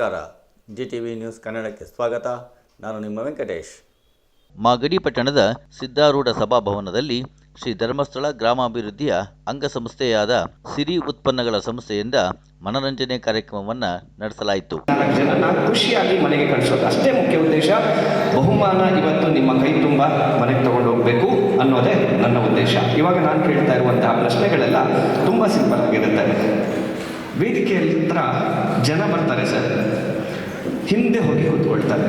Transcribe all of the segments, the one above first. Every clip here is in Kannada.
ನಮಸ್ಕಾರ. ಜಿ ಟಿ ವಿ ನ್ಯೂಸ್ ಕನ್ನಡಕ್ಕೆ ಸ್ವಾಗತ. ನಾನು ನಿಮ್ಮ ವೆಂಕಟೇಶ್. ಮಾಗಡಿ ಪಟ್ಟಣದ ಸಿದ್ಧಾರೂಢ ಸಭಾಭವನದಲ್ಲಿ ಶ್ರೀ ಧರ್ಮಸ್ಥಳ ಗ್ರಾಮಾಭಿವೃದ್ಧಿಯ ಅಂಗಸಂಸ್ಥೆಯಾದ ಸಿರಿ ಉತ್ಪನ್ನಗಳ ಸಂಸ್ಥೆಯಿಂದ ಮನರಂಜನೆ ಕಾರ್ಯಕ್ರಮವನ್ನು ನಡೆಸಲಾಯಿತು. ಜನನ ಖುಷಿಯಾಗಿ ಮನೆಗೆ ಕಳಿಸೋದು ಅಷ್ಟೇ ಮುಖ್ಯ ಉದ್ದೇಶ. ಬಹುಮಾನ ಇವತ್ತು ನಿಮ್ಮ ಕೈ ತುಂಬ ಮನೆಗೆ ತಗೊಂಡು ಹೋಗಬೇಕು ಅನ್ನೋದೇ ನನ್ನ ಉದ್ದೇಶ. ಇವಾಗ ನಾನು ಕೇಳ್ತಾ ಇರುವಂತಹ ಪ್ರಶ್ನೆಗಳೆಲ್ಲ ತುಂಬ ಸಿಂಪಲ್ ಆಗಿರುತ್ತೆ. ವೇದಿಕೆಯಲ್ಲಿ ಹತ್ರ ಜನ ಬರ್ತಾರೆ ಸರ್. ಹಿಂದೆ ಹೋಗಿ ಕೂತ್ಕೊಳ್ತಾರೆ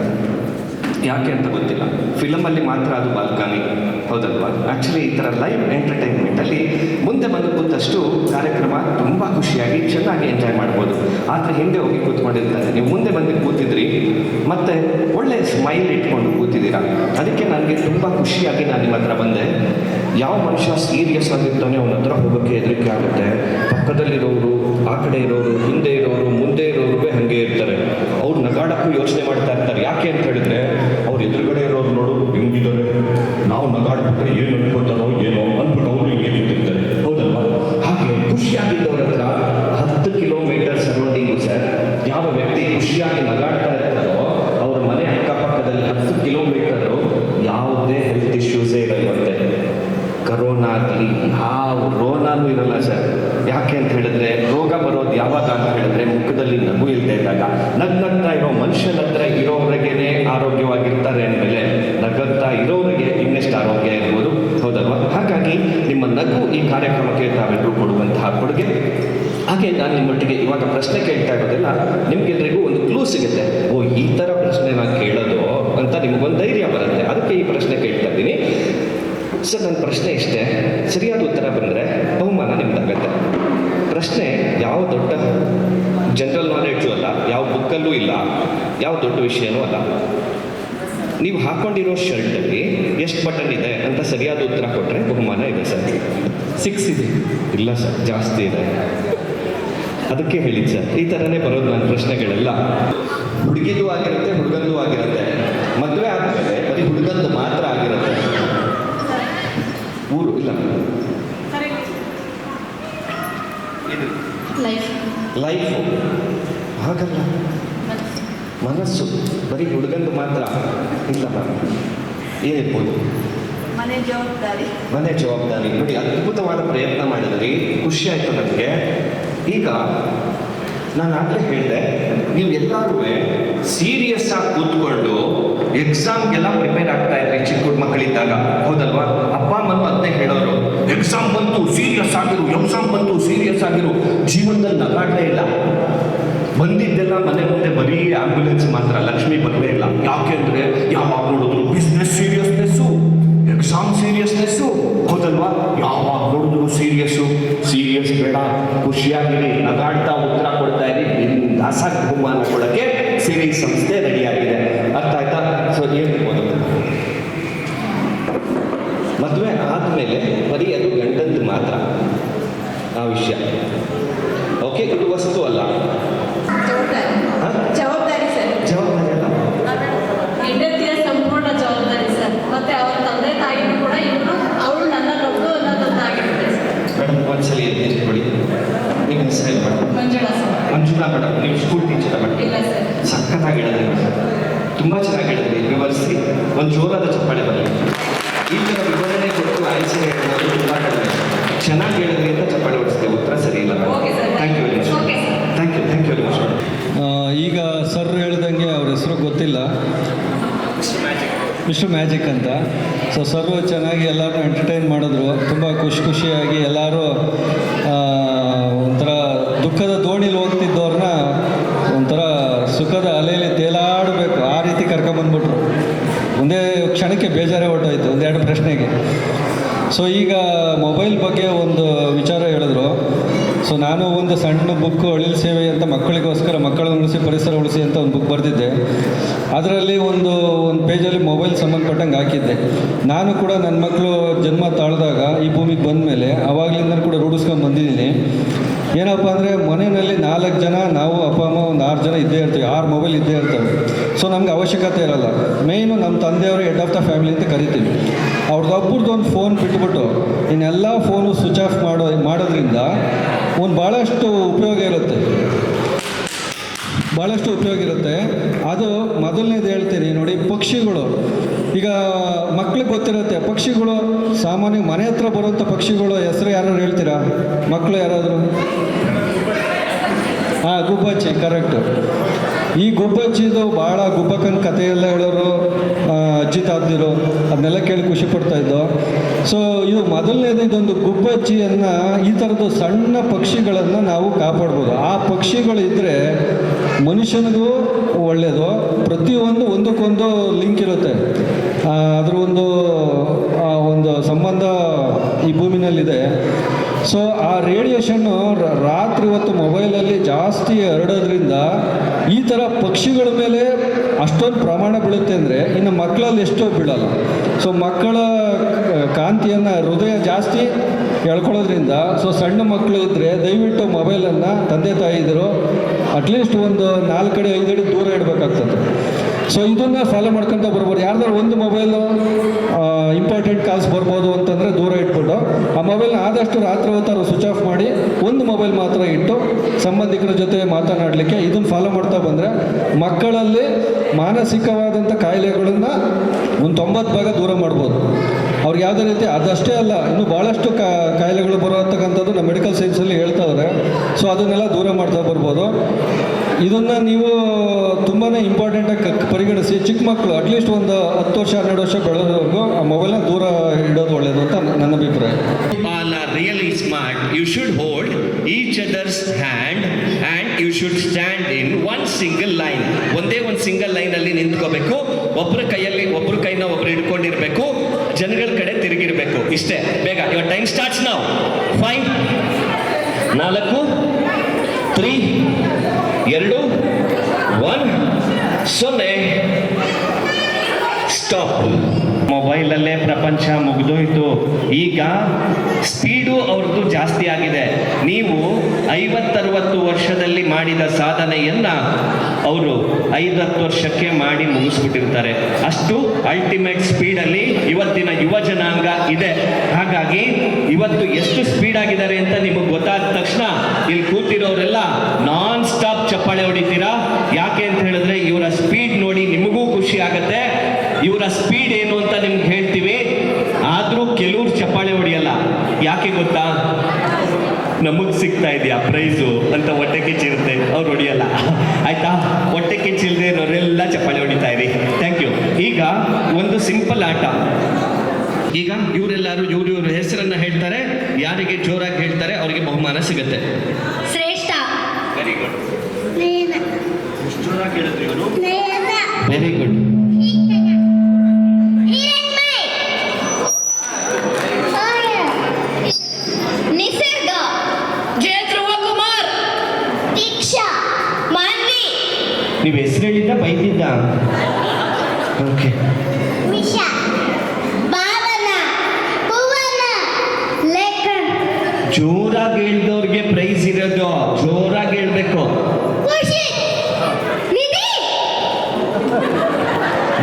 ಯಾಕೆ ಅಂತ ಗೊತ್ತಿಲ್ಲ. ಫಿಲಮಲ್ಲಿ ಮಾತ್ರ ಅದು ಬಾಲ್ಕನಿ. ಹೌದಲ್ವಾ? ಆ್ಯಕ್ಚುಲಿ ಈ ಥರ ಲೈವ್ ಎಂಟರ್ಟೈನ್ಮೆಂಟಲ್ಲಿ ಮುಂದೆ ಬಂದು ಕೂತಷ್ಟು ಕಾರ್ಯಕ್ರಮ ತುಂಬ ಖುಷಿಯಾಗಿ ಚೆನ್ನಾಗಿ ಎಂಜಾಯ್ ಮಾಡ್ಬೋದು. ಆದರೆ ಹಿಂದೆ ಹೋಗಿ ಕೂತ್ಕೊಂಡಿರ್ತಾರೆ. ನೀವು ಮುಂದೆ ಬಂದು ಕೂತಿದ್ರಿ, ಮತ್ತು ಒಳ್ಳೆ ಸ್ಮೈಲ್ ಇಟ್ಕೊಂಡು ಕೂತಿದ್ದೀರಾ? ಅದಕ್ಕೆ ನನಗೆ ತುಂಬ ಖುಷಿಯಾಗಿ ನಾನು ನಿಮ್ಮ ಹತ್ರ ಬಂದೆ. ಯಾವ ಮನುಷ್ಯ ಸೀರಿಯಸ್ ಆಗಿರ್ತಾನೆ ಅವನ ಹತ್ರ ಹೋಗೋಕ್ಕೆ ಹೆದರಿಕೆ ಆಗುತ್ತೆ. ಪಕ್ಕದಲ್ಲಿರೋರು ಆ ಕಡೆ ಇರೋರು, ಹಿಂದೆ ಇರೋರು, ಮುಂದೆ ಇರೋರು ಹಂಗೆ ಇರ್ತಾರೆ. ಅವ್ರು ನಗಾಡಕ್ಕೂ ಯೋಚನೆ ಮಾಡ್ತಾ ಇರ್ತಾರೆ. ಯಾಕೆ ಅಂತ ಹೇಳಿದ್ರೆ, ಅವ್ರು ಎದುರುಗಡೆ ಇರೋರು ನೋಡು ಹೆಂಗಿದ್ದಾರೆ ನಾವು ನಗಾಡ್ಬಿಟ್ರೆ ಏನು ಅನ್ಕೋತಾರೋ ಏನೋ ಅಂದ್ಬಿಟ್ಟು ಅವರು ಹಿಂಗೆ ನಿಂತಿರ್ತಾರೆ ಹೌದಲ್ವಾ ಹಾಗೆ ಖುಷಿಯಾಗಿದ್ದವ್ರ ಹತ್ರ ಹತ್ತು ಕಿಲೋಮೀಟರ್ ಸರೌಂಡಿಂಗು ಸರ್ ಯಾವ ವ್ಯಕ್ತಿ ಖುಷಿಯಾಗಿ ನಗಾಡ್ತಾ ಇರ್ತಾರೋ ಅವ್ರ ಮನೆ ಅಕ್ಕಪಕ್ಕದಲ್ಲಿ ಹತ್ತು ಕಿಲೋಮೀಟರು ಯಾವುದೇ ಹೆಲ್ತ್ ಇಶ್ಯೂಸೇ ಇರಲ್ವಂತೆ ಕರೋನಾ ಆಗಲಿ ಯಾವ ರೋನಾನು ಇರಲ್ಲ ಸರ್ ಯಾಕೆ ಅಂತ ಹೇಳಿದ್ರೆ ರೋಗ ಬರೋದು ಯಾವಾಗ ಅಂತ ಹೇಳಿದ್ರೆ ಮುಖದಲ್ಲಿ ನಗು ಇಲ್ಲದೆ ಇದ್ದಾಗ ನಗ್ ನಗ್ತಾ ಇರೋ ಮನುಷ್ಯನ ಹತ್ರ ಇರೋವ್ರಿಗೇನೆ ಆರೋಗ್ಯವಾಗಿರ್ತಾರೆ ಅಂದಮೇಲೆ ನಗುತ್ತಾ ಇರೋರಿಗೆ ಇನ್ನೆಷ್ಟು ಆರೋಗ್ಯ ಇರ್ಬೋದು? ಹೌದಲ್ವಾ? ಹಾಗಾಗಿ ನಿಮ್ಮ ನಗು ಈ ಕಾರ್ಯಕ್ರಮಕ್ಕೆ ತಾವೆಲ್ಲರೂ ಕೊಡುವಂತಹ ಕೊಡುಗೆ. ಹಾಗೆ ನಾನು ನಿಮ್ಮೊಟ್ಟಿಗೆ ಇವಾಗ ಪ್ರಶ್ನೆ ಕೇಳ್ತಾ ಇರೋದಿಲ್ಲ ನಿಮ್ಗೆಲ್ರಿಗೂ ಒಂದು ಕ್ಲೂ ಸಿಗುತ್ತೆ. ಓ, ಈ ಥರ ಪ್ರಶ್ನೆ ನಾನು ಕೇಳೋದು ಅಂತ ನಿಮಗೊಂದು ಧೈರ್ಯ ಬರುತ್ತೆ. ಅದಕ್ಕೆ ಈ ಪ್ರಶ್ನೆ ಕೇಳ್ತಾ ಇದ್ದೀನಿ. ಸರ್ ನನ್ನ ಪ್ರಶ್ನೆ ಇಷ್ಟೇ. ಸರಿಯಾದ ಉತ್ತರ ಬಂದರೆ ಬಹುಮಾನ ನಿಮ್ದಾಗತ್ತೆ. ಪ್ರಶ್ನೆ, ಯಾವ ದೊಡ್ಡ ಜನರಲ್ ನಾಲೆಡ್ಜು ಅಲ್ಲ, ಯಾವ ಬುಕ್ಕಲ್ಲೂ ಇಲ್ಲ, ಯಾವ ದೊಡ್ಡ ವಿಷಯನೂ ಅಲ್ಲ. ನೀವು ಹಾಕೊಂಡಿರೋ ಶರ್ಟಲ್ಲಿ ಎಷ್ಟು ಬಟನ್ ಇದೆ ಅಂತ ಸರಿಯಾದ ಉತ್ತರ ಕೊಟ್ಟರೆ ಬಹುಮಾನ ಇದೆ ಸರ್. ಸಿಕ್ಸ್ ಇದೆ. ಇಲ್ಲ ಸರ್ ಜಾಸ್ತಿ ಇದೆ. ಅದಕ್ಕೆ ಹೇಳಿದ್ದು ಸರ್ ಈ ಥರನೇ ಬರೋದು ನನ್ನ ಪ್ರಶ್ನೆಗಳೆಲ್ಲ. ಹುಡುಗಿದು ಆಗಿರುತ್ತೆ ಹುಡುಗಂದು ಆಗಿರುತ್ತೆ. ಮದುವೆ ಆದಮೇಲೆ ಬರೀ ಹುಡುಗಂದು ಮಾತ್ರ ಆಗಿರುತ್ತೆ. ಊರು ಇಲ್ಲ. ಇದು ಲೈಫ್ ಲೈಫು ಹಾಗಲ್ಲ ಮನಸ್ಸು ಬರೀ ಹುಡುಗಂದು ಮಾತ್ರ ಇಲ್ಲ ಮ್ಯಾಮ್. ಏನಿರ್ಬೋದು? ಮನೆ ಜವಾಬ್ದಾರಿ. ಮನೆ ಜವಾಬ್ದಾರಿ. ನೋಡಿ ಅದ್ಭುತವಾದ ಪ್ರಯತ್ನ ಮಾಡಿದ್ರಿ. ಖುಷಿ ಆಯ್ತು ನನಗೆ ಈಗ ನಾನು ಆಗಲೇ ಹೇಳಿದೆ ನೀವು ಎಲ್ಲರೂ ಸೀರಿಯಸ್ ಆಗಿ ಕೂತ್ಕೊಂಡು ಎಕ್ಸಾಮ್ಗೆಲ್ಲ ಪ್ರಿಪೇರ್ ಆಗ್ತಾ ಇದ್ರಿ ಚಿಕ್ಕ ಮಕ್ಕಳಿದ್ದಾಗ. ಹೌದಲ್ವಾ? ಅಪ್ಪ ಅಮ್ಮನೂ ಅದನ್ನೇ ಹೇಳೋರು. ಎಕ್ಸಾಮ್ ಬಂತು ಸೀರಿಯಸ್ ಆಗಿರು ಎಕ್ಸಾಮ್ ಬಂತು ಸೀರಿಯಸ್ ಆಗಿರು. ಜೀವನದಲ್ಲಿ ನಗಾಡಲೇ ಇಲ್ಲ. ಬಂದಿದ್ದೆಲ್ಲ ಮನೆ ಮುಂದೆ ಬರೀ ಆಂಬ್ಯುಲೆನ್ಸ್ ಮಾತ್ರ, ಲಕ್ಷ್ಮಿ ಬರಲೇ ಇಲ್ಲ. ಯಾಕೆ ಅಂದ್ರೆ ಯಾವಾಗ ನೋಡಿದ್ರು ಬಿಸ್ನೆಸ್ ಸೀರಿಯಸ್ನೆಸ್ಸು ಎಕ್ಸಾಮ್ ಸೀರಿಯಸ್ನೆಸ್ಸು ಹೌದಲ್ವಾ? ಯಾವಾಗ ನೋಡಿದ್ರು ಸೀರಿಯಸ್ಸು ಸೀರಿಯಸ್ ಬೇಡ ಖುಷಿಯಾಗಿರಿ ನಗಾಡ್ತಾ ಉತ್ತರ ಕೊಡ್ತಾ ಇರಿ ದಾಸಾಕ್ ಬಹುಮಾನ ಕೊಡಕ್ಕೆ ಸಿರಿ ಸಂಸ್ಥೆ ರೆಡಿಯಾಗಿದೆ. ಅರ್ಥ ಆಯ್ತಾ? ಸೊ ಏನು ಮದುವೆ ಆದಮೇಲೆ ಬರೀ ಅದು ಗಂಡದ್ದು ಮಾತ್ರ. ಆ ವಿಷಯ. ಓಕೆ ಇದು ವಸ್ತು ಅಲ್ಲ ಜವಾಬ್ದಾರಿ ಹಾ? ಜವಾಬ್ದಾರಿ ಸರ್ ಜವಾಬ್ದಾರಿ ಅಲ್ಲ ಹೆಂಡತಿಯ ಸಂಪೂರ್ಣ ಜವಾಬ್ದಾರಿ ಸರ್ ಮತ್ತೆ ಅವರ ತಂದೆ ತಾಯಿನೂ ಕೂಡ ಇವರು ಅವಳು ನನ್ನ ಮಗಳು ಅನ್ನೋದೊಂದಾಗಿರುತ್ತೆ ಸರ್ ಮೇಡಮ್ ಒಂದ್ಸಲಿ ನಿಂತ್ಕೊಳ್ಳಿ ನಿಮ್ಮ ಹೆಸರು ಏನು madam Manjula sir Manjula madam ನೀವು ಮಾಡಿ. ಸಖತ್ತಾಗಿ ಹೇಳಿದ್ರಿ. ಮೇಡಮ್ ತುಂಬ ಚೆನ್ನಾಗಿ ಹೇಳಿದ್ರಿ. ವಿವರಿಸಿ ಒಂದು ಜೋರಾದ ಚಪ್ಪಾಳೆ ಬರಲಿ ಈ ಥರ ವಿವರಣೆ ಕೊಟ್ಟು ಆನ್ಸರ್ ಹೇಳೋದು ತುಂಬ ಕಡಿಮೆ. ಚೆನ್ನಾಗಿ ಹೇಳಿದ್ರಿ ಅಂತ ಚಪ್ಪಾಳೆ ಹೊಡಿಸ್ತೀವಿ ಉತ್ತರ ಸರಿ ಇಲ್ಲ thank you very much thank you thank you very much ಈಗ ಸರ್ ಹೇಳ್ದಂಗೆ ಅವ್ರ ಹೆಸರು ಗೊತ್ತಿಲ್ಲ. ಮಿಸ್ಟರ್ ಮ್ಯಾಜಿಕ್ ಅಂತ. ಸೊ ಸರ್ ಚೆನ್ನಾಗಿ ಎಲ್ಲರೂ ಎಂಟರ್ಟೈನ್ ಮಾಡಿದ್ರು. ತುಂಬ ಖುಷಿ ಖುಷಿಯಾಗಿ ಎಲ್ಲರೂ ಆ, ಒಂಥರ ದುಃಖದ ಸೊ ಈಗ ಮೊಬೈಲ್ ಬಗ್ಗೆ ಒಂದು ವಿಚಾರ ಹೇಳಿದ್ರು. ಸೊ ನಾನು ಒಂದು ಸಣ್ಣ ಬುಕ್ ಅಳಿಲ್ ಸೇವೆ ಅಂತ ಮಕ್ಕಳಿಗೋಸ್ಕರ ಮಕ್ಕಳನ್ನು ಉಳಿಸಿ, ಪರಿಸರ ಉಳಿಸಿ ಅಂತ ಒಂದು ಬುಕ್ ಬರೆದಿದ್ದೆ. ಅದರಲ್ಲಿ ಒಂದು ಒಂದು ಪೇಜಲ್ಲಿ ಮೊಬೈಲ್ ಸಂಬಂಧಪಟ್ಟಂಗೆ ಹಾಕಿದ್ದೆ. ನಾನು ಕೂಡ ನನ್ನ ಮಕ್ಕಳು ಜನ್ಮ ತಾಳಿದಾಗ ಈ ಭೂಮಿಗೆ ಬಂದ ಮೇಲೆ ಅವಾಗಲಿಂದ ಕೂಡ ರೂಢಿಸ್ಕೊಂಡು ಬಂದಿದ್ದೀನಿ. ಏನಪ್ಪ ಅಂದರೆ ಮನೆಯಲ್ಲಿ ನಾಲ್ಕು ಜನ ನಾವು ಆರು ಜನ ಇದ್ದೇ ಇರ್ತೀವಿ, ಆರು ಮೊಬೈಲ್ ಇದ್ದೇ ಇರ್ತವೆ. ಸೊ ನಮ್ಗೆ ಅವಶ್ಯಕತೆ ಇರಲ್ಲ. ಮೇಯ್ನು ನಮ್ಮ ತಂದೆಯವರು ಹೆಡ್ ಆಫ್ ದ ಫ್ಯಾಮಿಲಿ ಅಂತ ಕರಿತೀವಿ ಅವ್ರದ್ದೊಬ್ಬರದ್ದು ಒಂದು ಫೋನ್ ಬಿಟ್ಬಿಟ್ಟು, ಇನ್ನೆಲ್ಲ ಫೋನು ಸ್ವಿಚ್ ಆಫ್ ಮಾಡೋ, ಮಾಡೋದ್ರಿಂದ ಒಂದು ಭಾಳಷ್ಟು ಉಪಯೋಗ ಇರುತ್ತೆ. ಭಾಳಷ್ಟು ಉಪಯೋಗ ಇರುತ್ತೆ. ಅದು ಮೊದಲನೇದು ಹೇಳ್ತೀನಿ ನೋಡಿ, ಪಕ್ಷಿಗಳು. ಈಗ ಮಕ್ಳಿಗೆ ಗೊತ್ತಿರುತ್ತೆ, ಪಕ್ಷಿಗಳು ಸಾಮಾನ್ಯ ಮನೆ ಹತ್ರ ಬರುವಂಥ ಪಕ್ಷಿಗಳು ಹೆಸರು ಯಾರು ಹೇಳ್ತೀರಾ? ಮಕ್ಕಳು ಯಾರಾದರೂ? ಹಾಂ ಗುಬ್ಬಚ್ಚಿ ಕರೆಕ್ಟು ಈ ಗುಬ್ಬಚ್ಚಿದು ಭಾಳ ಗುಬ್ಬಕ್ಕನ ಕಥೆಯೆಲ್ಲ ಹೇಳೋರು ಆ, ಅಜ್ಜಿ ತಾತದಿರು ಅದನ್ನೆಲ್ಲ ಕೇಳಿ ಖುಷಿ ಪಡ್ತಾ ಇದ್ದೋ. ಸೊ ಇದು ಮೊದಲನೇದು ಇದೊಂದು ಗುಬ್ಬಚ್ಚಿಯನ್ನು ಈ ಥರದ್ದು ಸಣ್ಣ ಪಕ್ಷಿಗಳನ್ನು ನಾವು ಕಾಪಾಡ್ಬೋದು. ಆ ಪಕ್ಷಿಗಳಿದ್ದರೆ ಮನುಷ್ಯನಿಗೂ ಒಳ್ಳೆಯದು ಪ್ರತಿಯೊಂದು ಒಂದಕ್ಕೊಂದು ಲಿಂಕ್ ಇರುತ್ತೆ. ಅದರ ಒಂದು ಆ, ಒಂದು ಸಂಬಂಧ ಈ ಭೂಮಿನಲ್ಲಿದೆ. ಸೊ ಆ ರೇಡಿಯೇಷನ್ನು ರಾತ್ರಿ ಹೊತ್ತು ಮೊಬೈಲಲ್ಲಿ ಜಾಸ್ತಿ ಹರಡೋದ್ರಿಂದ ಈ ಥರ ಪಕ್ಷಿಗಳ ಮೇಲೆ ಅಷ್ಟೊಂದು ಪ್ರಮಾಣ ಬೀಳುತ್ತೆ ಅಂದರೆ ಇನ್ನು ಮಕ್ಕಳಲ್ಲಿ ಎಷ್ಟೋ ಬೀಳಲ್ಲ. ಸೊ ಮಕ್ಕಳ ಕಾಂತಿಯನ್ನು, ಹೃದಯ ಜಾಸ್ತಿ ಎಳ್ಕೊಳ್ಳೋದ್ರಿಂದ ಸೊ ಸಣ್ಣ ಮಕ್ಕಳು ಇದ್ದರೆ ದಯವಿಟ್ಟು ಮೊಬೈಲನ್ನು ತಂದೆ ತಾಯಿದರು ಅಟ್ಲೀಸ್ಟ್ ಒಂದು ನಾಲ್ಕು ಕಡೆ ಐದು ಅಡಿ ದೂರ ಇಡಬೇಕಾಗ್ತದೆ. ಸೊ ಇದನ್ನ ಫಾಲೋ ಮಾಡ್ಕೊಂತ ಬರ್ಬೋದು ಯಾರ್ದಾರು ಒಂದು ಮೊಬೈಲ್ ಇಂಪಾರ್ಟೆಂಟ್ ಕಾಲ್ಸ್ ಬರ್ಬೋದು ಅಂತಂದರೆ ದೂರ ಇಟ್ಬಿಟ್ಟು ಆ ಮೊಬೈಲ್ನ ಆದಷ್ಟು ರಾತ್ರಿ ಹೊತ್ತು ಸ್ವಿಚ್ ಆಫ್ ಮಾಡಿ, ಒಂದು ಮೊಬೈಲ್ ಮಾತ್ರ ಇಟ್ಟು ಸಂಬಂಧಿಕರ ಜೊತೆ ಮಾತನಾಡಲಿಕ್ಕೆ ಇದನ್ನು ಫಾಲೋ ಮಾಡ್ತಾ ಬಂದರೆ ಮಕ್ಕಳಲ್ಲಿ ಮಾನಸಿಕವಾದಂಥ ಕಾಯಿಲೆಗಳನ್ನು ಒಂದು ತೊಂಬತ್ತು ಭಾಗ ದೂರ ಮಾಡ್ಬೋದು. ಅವ್ರಿಗೆ ಯಾವುದೇ ರೀತಿ ಅದಷ್ಟೇ ಅಲ್ಲ, ಇನ್ನು ಭಾಳಷ್ಟು ಕಾಯಿಲೆಗಳು ಬರುವಂತಕ್ಕಂಥದ್ದು ನಮ್ಮ ಮೆಡಿಕಲ್ ಸೈನ್ಸಲ್ಲಿ ಹೇಳ್ತಾ ಇದ್ದಾರೆ ಸೊ ಅದನ್ನೆಲ್ಲ ದೂರ ಮಾಡ್ತಾ ಬರ್ಬೋದು. ಇದನ್ನು ನೀವು ತುಂಬಾ ಇಂಪಾರ್ಟೆಂಟಾಗಿ ಪರಿಗಣಿಸಿ, ಚಿಕ್ಕ ಮಕ್ಕಳು ಅಟ್ಲೀಸ್ಟ್ ಒಂದು ಹತ್ತು ವರ್ಷ, ಹನ್ನೆರಡು ವರ್ಷ ಬೆಳೆದವರೆಗೂ ಆ ಮೊಬೈಲ್ನ ದೂರ ಇಡೋದು ಒಳ್ಳೆಯದು ಅಂತ ನನ್ನ ಅಭಿಪ್ರಾಯ. Really smart you should hold each other's hand and you should stand in one single line. ಒಂದೇ ಒಂದು ಸಿಂಗಲ್ ಲೈನಲ್ಲಿ ನಿಂತ್ಕೋಬೇಕು. ಒಬ್ಬರ ಕೈಯಲ್ಲಿ ಒಬ್ಬರ ಕೈನ ಒಬ್ಬರು ಹಿಡ್ಕೊಂಡಿರ್ಬೇಕು. ಜನಗಳ ಕಡೆ ತಿರುಗಿರಬೇಕು. ಇಷ್ಟೇ. ಬೇಗ, ಇವಾಗ ಟೈಮ್ ಸ್ಟಾರ್ಟ್ಸ್ ನಾವು ಫೈವ್ ನಾಲ್ಕು ತ್ರೀ ಎರಡು ಒನ್ ಸೊನ್ನೆ. ಮೊಬೈಲಲ್ಲೇ ಪ್ರಪಂಚ ಮುಗಿದೋಯ್ತು. ಈಗ ಸ್ಪೀಡು ಅವ್ರದ್ದು ಜಾಸ್ತಿ ಆಗಿದೆ. ನೀವು ಐವತ್ತರವತ್ತು ವರ್ಷದಲ್ಲಿ ಮಾಡಿದ ಸಾಧನೆಯನ್ನ ಅವರು ಐವತ್ತು ವರ್ಷಕ್ಕೆ ಮಾಡಿ ಮುಗಿಸ್ಬಿಟ್ಟಿರ್ತಾರೆ. ಅಷ್ಟು ಅಲ್ಟಿಮೇಟ್ ಸ್ಪೀಡಲ್ಲಿ ಇವತ್ತಿನ ಯುವ ಜನಾಂಗ ಇದೆ. ಹಾಗಾಗಿ ಇವತ್ತು ಎಷ್ಟು ಸ್ಪೀಡ್ ಆಗಿದ್ದಾರೆ ಅಂತ ನಿಮಗೆ ಗೊತ್ತಾದ ತಕ್ಷಣ ಇಲ್ಲಿ ಕೂತಿರೋರೆಲ್ಲ ನಾನ್ ಸ್ಟಾಪ್ ಚಪ್ಪಾಳೆ ಹೊಡಿತೀರಾ? ಯಾಕೆ ಅಂತ ಹೇಳಿದ್ರೆ ಇವರ ಸ್ಪೀಡ್ ನೋಡಿ ನಿಮಗೂ ಖುಷಿ ಆಗತ್ತೆ. ಇವರ ಸ್ಪೀಡ್ ಏನು ಅಂತ ನಿಮ್ಗೆ ಹೇಳ್ತೀವಿ. ಆದರೂ ಕೆಲವ್ರು ಚಪ್ಪಾಳೆ ಹೊಡಿಯಲ್ಲ. ಯಾಕೆ ಗೊತ್ತಾ? ನಮಗೆ ಸಿಗ್ತಾ ಇದೆಯಾ ಪ್ರೈಸು ಅಂತ ಹೊಟ್ಟೆ ಕಿಚ್ಚಿರುತ್ತೆ. ಅವ್ರು ಹೊಡಿಯಲ್ಲ. ಆಯ್ತಾ? ಹೊಟ್ಟೆ ಕಿಚ್ಚಿಲ್ದೆ ಇರೋರೆಲ್ಲ ಚಪ್ಪಾಳೆ ಹೊಡಿತಾ ಇರಿ. ಥ್ಯಾಂಕ್ ಯು ಈಗ ಒಂದು ಸಿಂಪಲ್ ಆಟ. ಈಗ ಇವರೆಲ್ಲರೂ ಇವ್ರ ಇವ್ರ ಹೆಸರನ್ನ ಹೇಳ್ತಾರೆ. ಯಾರಿಗೆ ಜೋರಾಗಿ ಹೇಳ್ತಾರೆ ಅವರಿಗೆ ಬಹುಮಾನ ಸಿಗುತ್ತೆ. ಶ್ರೇಷ್ಠ. ವೆರಿ ಗುಡ್ ನೇನ ಜೋರಾಗಿ ಹೇಳಿದ್ರು ಇವರು? ನೇನ ವೆರಿ ಗುಡ್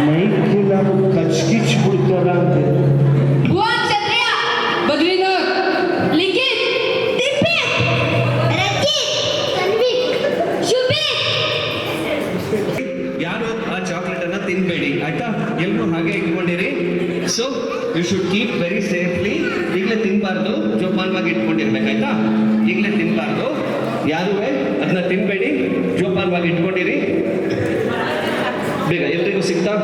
ಮೈಕೆಲ್ಲಾರು ಕಚ್ಕಿಚ್ ಬಿಡ್ತಾರ ಅಂತ ಯಾರು ಆ ಚಾಕ್ಲೇಟ್ ಅನ್ನ ತಿನ್ಬೇಡಿ, ಆಯ್ತಾ? ಎಲ್ಲರೂ ಹಾಗೆ ಇಟ್ಕೊಂಡಿರಿ. So you should keep very safely ಈಗಲೇ ತಿನ್ಬಾರ್ದು, ಜೋಪಾನವಾಗಿ ಇಟ್ಕೊಂಡಿರ್ಬೇಕಾಯ್ತಾ? ಈಗಲೇ ತಿನ್ಬಾರ್ದು. ಯಾರೂ ಅದನ್ನ ತಿನ್ಬೇಡಿ ಜೋಪಾನವಾಗಿ ಇಟ್ಕೊಂಡಿರಿ ಬೇಗ ಎಲ್ರಿಗೂ ಸಿಗ್ತಾ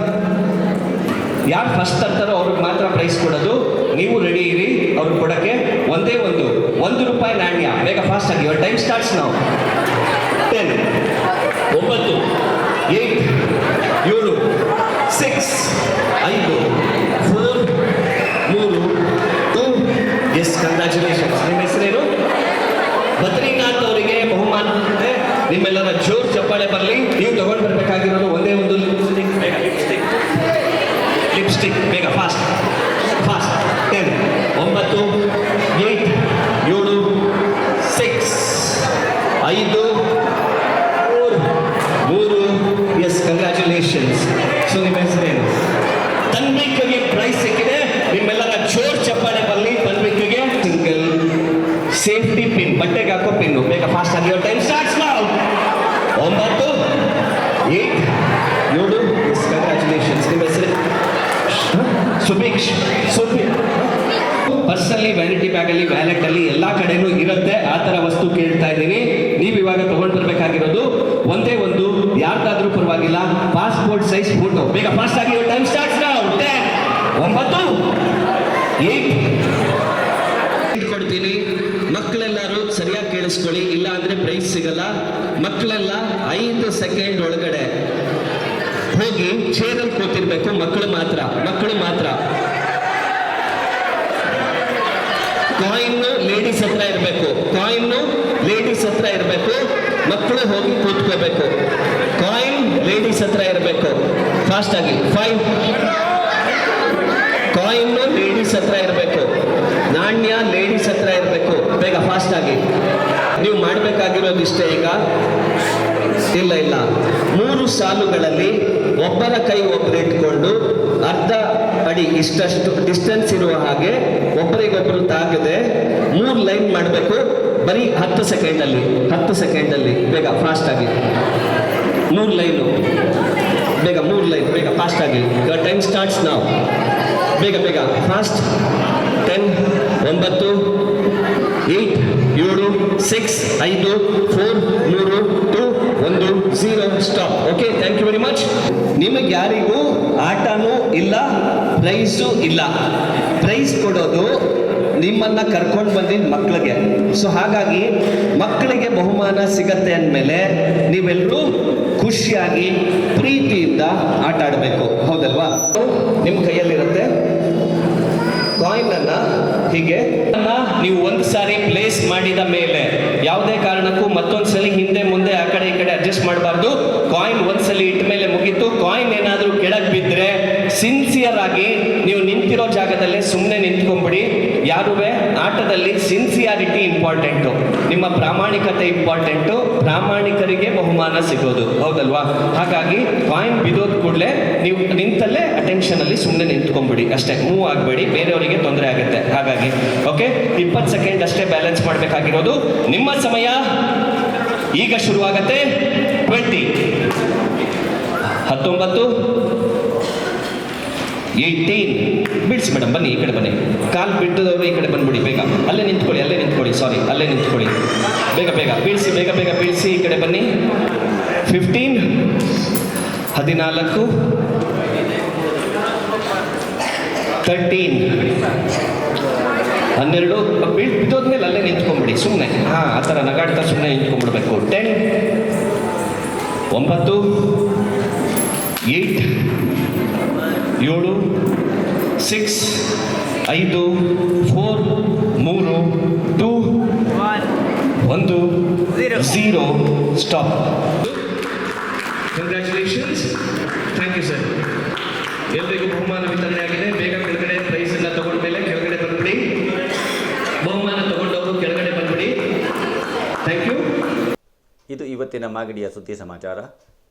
ಯಾರು ಫಸ್ಟ್ ತರ್ತಾರೋ ಅವ್ರಿಗೆ ಮಾತ್ರ ಪ್ರೈಸ್ ಕೊಡೋದು. ನೀವು ರೆಡಿ ಇರಿ ಅವ್ರಿಗೆ ಕೊಡೋಕ್ಕೆ ಒಂದೇ ಒಂದು ಒಂದು ರೂಪಾಯಿ ನಾಣ್ಯ. ಬೇಗ ಫಾಸ್ಟ್ ಆಗಿ ಇವರ್ ಟೈಮ್ ಸ್ಟಾರ್ಟ್ಸ್ ನಾವು ಟೆನ್ ಒಂಬತ್ತು ಏಟ್ ಏಳು ಸಿಕ್ಸ್ ಐದು ಫೋರ್ ಮೂರು ಟೂ ಎಸ್ ಕಂಗ್ರ್ಯಾಚುಲೇಷನ್ಸ್ ನಿಮ್ಮ ಹೆಸರೇನು? ಬದ್ರಿನಾಥ್ ಅವರಿಗೆ ಬಹುಮಾನ. ನಿಮ್ಮೆಲ್ಲರ ಜೋರ್ ಚಪ್ಪಾಳೆ ಬರಲಿ. ನೀವು ತಗೊಂಡು ಬರಬೇಕಾಗಿರೋದು ಒಂದೇ ಒಂದು ಲಿಪ್ಸ್ಟಿಕ್ ಬೇಗ ಲಿಪ್ಸ್ಟಿಕ್ ಲಿಪ್ಸ್ಟಿಕ್ ಬೇಗ ಫಾಸ್ಟ್ ಫಾಸ್ಟ್ ಟೆನ್ ಒಂಬತ್ತು ಏಟ್ ಏಳು ಸಿಕ್ಸ್ ಐದು ಮೂರು ಮೂರು ಎಸ್ ಕಂಗ್ರ್ಯಾಚುಲೇಷನ್ಸ್ ಸೊ ನಿಮ್ಮ ಹೆಸರೇನು ತನ್ವಿಕ್ಗೆ ಪ್ರೈಸ್ ಸಿಕ್ಕಿದೆ ನಿಮ್ಮೆಲ್ಲರ ಜೋರ್ ಚಪ್ಪಾಳೆ ಬರಲಿ ತನ್ವಿಕ್ಗೆ ಸಿಂಗಲ್ ಸೇಫ್ಟಿ ಪಿನ್ ಬಟ್ಟೆಗೆ ಹಾಕೋ ಪಿನ್ನು ಬೇಗ ಫಾಸ್ಟ್ ಆಗಿ ಟೈಮ್ ಸ್ಟಾರ್ಟ್ಸ್ ನಾವು ಒಂಬತ್ತು ಸುಭೀಕ್ಷ್ ಸುಭಿ ಪರ್ಸಲ್ಲಿ ವ್ಯಾನಿಟಿ ಬ್ಯಾಗಲ್ಲಿ ವ್ಯಾಲೆಟಲ್ಲಿ ಎಲ್ಲ ಕಡೆನೂ ಇರುತ್ತೆ ಆ ಥರ ವಸ್ತು ಕೇಳ್ತಾ ಇದ್ದೀನಿ ನೀವು ಇವಾಗ ತಗೊಂಡು ಬರಬೇಕಾಗಿರೋದು ಒಂದೇ ಒಂದು ಯಾರ್ದಾದ್ರೂ ಪರವಾಗಿಲ್ಲ ಪಾಸ್ಪೋರ್ಟ್ ಸೈಜ್ ಫೋಟೋ ಬೇಗ ಫಾಸ್ಟ್ ಆಗಿ ಟೈಮ್ ಸ್ಟಾರ್ಟ್ ಟೆನ್ ಒಂಬತ್ತು ಕೊಡ್ತೀನಿ ಮಕ್ಕಳೆಲ್ಲರೂ ಸರಿಯಾಗಿ ಕೇಳಿಸ್ಕೊಳ್ಳಿ. ಇಲ್ಲ ಅಂದ್ರೆ ಪ್ರೈಸ್ ಸಿಗಲ್ಲ. ಮಕ್ಕಳೆಲ್ಲ ಐದು ಸೆಕೆಂಡ್ ಒಳಗಡೆ ಹೋಗಿ ಚೇರಲ್ಲಿ ಕೂತಿರ್ಬೇಕು. ಮಕ್ಕಳು ಮಾತ್ರ ಮಕ್ಕಳು ಮಾತ್ರ. ಕಾಯಿನ್ ಲೇಡೀಸ್ ಹತ್ರ ಇರಬೇಕು. ಕಾಯಿನ್ ಲೇಡೀಸ್ ಹತ್ರ ಇರಬೇಕು. ಮಕ್ಕಳು ಹೋಗಿ ಕೂತ್ಕೋಬೇಕು. ಲೇಡೀಸ್ ಹತ್ರ ಇರಬೇಕು. ಫಾಸ್ಟ್ ಆಗಿ. ಫೈವ್ ಕಾಯಿನ್ ಲೇಡೀಸ್ ಹತ್ರ ಇರಬೇಕು. ನಾಣ್ಯ ಲೇಡೀಸ್ ಹತ್ರ ಇರಬೇಕು. ಬೇಗ ಫಾಸ್ಟ್ ಆಗಿ. ನೀವು ಮಾಡಬೇಕಾಗಿರೋದು ಇಷ್ಟೇ ಈಗ? ಇಲ್ಲ ಇಲ್ಲ. ಮೂರು ಸಾಲುಗಳಲ್ಲಿ ಒಬ್ಬರ ಕೈ ಒಬ್ಬರು ಇಟ್ಕೊಂಡು ಅರ್ಧ ಅಡಿ ಇಷ್ಟಷ್ಟು ಡಿಸ್ಟೆನ್ಸ್ ಇರುವ ಹಾಗೆ ಒಬ್ಬರಿಗೊಬ್ಬರು ತಾಗದೆ ಮೂರು ಲೈನ್ ಮಾಡಬೇಕು. ಬರೀ ಹತ್ತು ಸೆಕೆಂಡಲ್ಲಿ ಹತ್ತು ಸೆಕೆಂಡಲ್ಲಿ ಬೇಗ ಫಾಸ್ಟ್ ಆಗಿ. ಮೂರು ಲೈನು. ಬೇಗ ಮೂರು ಲೈನ್, ಬೇಗ ಫಾಸ್ಟ್ ಆಗಿ. ಟೈಮ್ ಸ್ಟಾರ್ಟ್ಸ್ ನಾವು ಬೇಗ ಬೇಗ. ಫಾಸ್ಟ್ ಟೆನ್ ಒಂಬತ್ತು ಏಯ್ಟ್ ಏಳು ಸಿಕ್ಸ್ ಐದು ಫೋರ್ ಮೂರು ಟು ಒಂದು zero stop okay thank you very much ನಿಮಗೆ ಯಾರಿಗೂ ಆಟನೂ ಇಲ್ಲ ಪ್ರೈಸು ಇಲ್ಲ. ಪ್ರೈಸ್ ಕೊಡೋದು ನಿಮ್ಮನ್ನ ಕರ್ಕೊಂಡು ಬಂದಿದ್ದ ಮಕ್ಕಳಿಗೆ ಸೊ ಹಾಗಾಗಿ ಮಕ್ಕಳಿಗೆ ಬಹುಮಾನ ಸಿಗತ್ತೆ ಅಂದಮೇಲೆ ನೀವೆಲ್ಲರೂ ಖುಷಿಯಾಗಿ ಪ್ರೀತಿಯಿಂದ ಆಟ ಆಡಬೇಕು. ಹೌದಲ್ವಾ? ನಿಮ್ಮ ಕೈಯಲ್ಲಿರುತ್ತೆ. ಕಾಯಿನನ್ನು ಹೀಗೆ. ನೀವು ಒಂದು ಸಾರಿ ಪ್ಲೇಸ್ ಮಾಡಿದ ಮೇಲೆ ಯಾವುದೇ ಕಾರಣಕ್ಕೂ ಮತ್ತೊಂದು ಸಲ ಹಿಂದೆ ಮುಂದೆ ಆ ಕಡೆ ಈ ಕಡೆ ಅಡ್ಜಸ್ಟ್ ಮಾಡಬಾರ್ದು. ಕಾಯಿನ್ ಒಂದ್ಸಲಿ ಇಟ್ಟ ಮೇಲೆ ಮುಗೀತು. ಕಾಯಿನ್ ಏನಾದರೂ ಕೆಳಗೆ ಬಿದ್ದರೆ ಸಿನ್ಸಿಯರ್ ಆಗಿ ನೀವು ನಿಂತಿರೋ ಜಾಗದಲ್ಲೇ ಸುಮ್ಮನೆ ನಿಂತ್ಕೊಂಡ್ಬಿಡಿ ಯಾರುವೆ ಆಟದಲ್ಲಿ ಸಿನ್ಸಿಯಾರಿಟಿ ಇಂಪಾರ್ಟೆಂಟು. ನಿಮ್ಮ ಪ್ರಾಮಾಣಿಕತೆ ಇಂಪಾರ್ಟೆಂಟು. ಪ್ರಾಮಾಣಿಕರಿಗೆ ಬಹುಮಾನ ಸಿಗೋದು. ಹೌದಲ್ವಾ? ಹಾಗಾಗಿ ಕಾಯಿನ್ ಬಿದ್ದೋದ್ ಕೂಡಲೇ ನೀವು ನಿಂತಲ್ಲೇ ಅಟೆನ್ಷನ್ ಅಲ್ಲಿ ಸುಮ್ಮನೆ ನಿಂತ್ಕೊಂಬಿಡಿ. ಅಷ್ಟೇ, ಮೂವ್ ಆಗಬೇಡಿ. ಬೇರೆಯವರಿಗೆ ತೊಂದರೆ ಆಗುತ್ತೆ. ಹಾಗಾಗಿ, ಓಕೆ? ಇಪ್ಪತ್ತು ಸೆಕೆಂಡ್ ಅಷ್ಟೇ ಬ್ಯಾಲೆನ್ಸ್ ಮಾಡಬೇಕಾಗಿರೋದು. ನಿಮ್ಮ ಸಮಯ ಈಗ ಶುರುವಾಗತ್ತೆ. ಟ್ವೆಂಟಿ. ಹತ್ತೊಂಬತ್ತು. ಏಯ್ಟೀನ್ ಬಿಡಿಸಿ ಮೇಡಮ್ ಬನ್ನಿ ಈ ಕಡೆ ಬನ್ನಿ. ಕಾಲು ಬಿಟ್ಟದವರು ಈ ಕಡೆ ಬಂದ್ಬಿಡಿ, ಬೇಗ. ಅಲ್ಲೇ ನಿಂತ್ಕೊಳ್ಳಿ ಅಲ್ಲೇ ನಿಂತ್ಕೊಳ್ಳಿ ಸಾರಿ ಅಲ್ಲೇ ನಿಂತ್ಕೊಳ್ಳಿ. ಬೇಗ ಬೇಗ, ಬೀಳಿಸಿ, ಬೇಗ ಬೇಗ ಬೀಳಿಸಿ ಈ ಕಡೆ ಬನ್ನಿ. ಫಿಫ್ಟೀನ್ ಹದಿನಾಲ್ಕು. ತರ್ಟೀನ್ ಹನ್ನೆರಡು. ಬೀಳ್ ಬಿದ್ದೋದ್ಮೇಲೆ ಅಲ್ಲೇ ನಿಂತ್ಕೊಂಡ್ಬಿಡಿ ಸುಮ್ಮನೆ ಹಾಂ, ಆ ಥರ ನಗಾಡ್ತಾ ಸುಮ್ಮನೆ ನಿಂತ್ಕೊಂಡ್ಬಿಡ್ಬೇಕು. ಟೆನ್ ಒಂಬತ್ತು. ಏಯ್ಟ್ ಏಳು ಸಿಕ್ಸ್ ಐದು ಫೋರ್ ಮೂರು ಟೂ ಒಂದು zero stop. Congratulations thank you sir ಎಲ್ರಿಗೂ ಬಹುಮಾನ ವಿತರಣೆ ಆಗಿದೆ. ಬೇಗ ಕೆಳಗಡೆ ಪ್ರೈಸ್ ಎಲ್ಲ ತಗೊಂಡ್ಮೇಲೆ ಕೆಳಗಡೆ ಬಂದ್ಬಿಡಿ. ಬಹುಮಾನ ತಗೊಂಡವರು ಕೆಳಗಡೆ ಬಂದ್ಬಿಡಿ. ಥ್ಯಾಂಕ್ ಯು ಇದು ಇವತ್ತಿನ ಮಾಗಡಿಯ ಸುದ್ದಿ ಸಮಾಚಾರ.